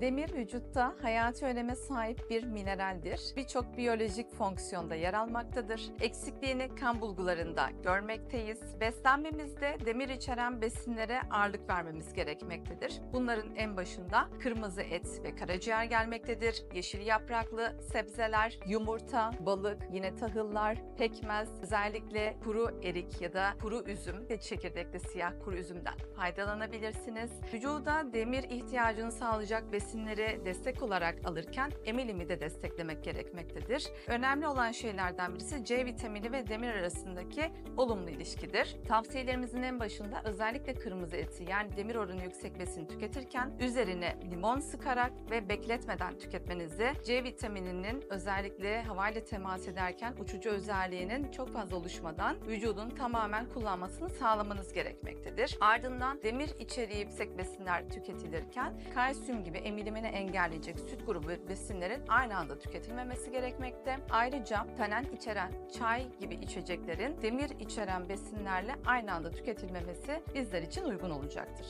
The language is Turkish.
Demir vücutta hayati öneme sahip bir mineraldir. Birçok biyolojik fonksiyonda yer almaktadır. Eksikliğini kan bulgularında görmekteyiz. Beslenmemizde demir içeren besinlere ağırlık vermemiz gerekmektedir. Bunların en başında kırmızı et ve karaciğer gelmektedir. Yeşil yapraklı sebzeler, yumurta, balık, yine tahıllar, pekmez, özellikle kuru erik ya da kuru üzüm ve çekirdekli siyah kuru üzümden faydalanabilirsiniz. Vücuda demir ihtiyacını sağlayacak besinleri destek olarak alırken emilimi de desteklemek gerekmektedir. Önemli olan şeylerden birisi C vitamini ve demir arasındaki olumlu ilişkidir. Tavsiyelerimizin en başında özellikle kırmızı eti yani demir oranı yüksek besin tüketirken üzerine limon sıkarak ve bekletmeden tüketmenizi C vitamininin özellikle havayla temas ederken uçucu özelliğinin çok fazla oluşmadan vücudun tamamen kullanmasını sağlamanız gerekmektedir. Ardından demir içeriği yüksek besinler tüketilirken kalsiyum gibi emilimini engelleyecek süt grubu besinlerin aynı anda tüketilmemesi gerekmekte. Ayrıca tanen içeren çay gibi içeceklerin demir içeren besinlerle aynı anda tüketilmemesi bizler için uygun olacaktır.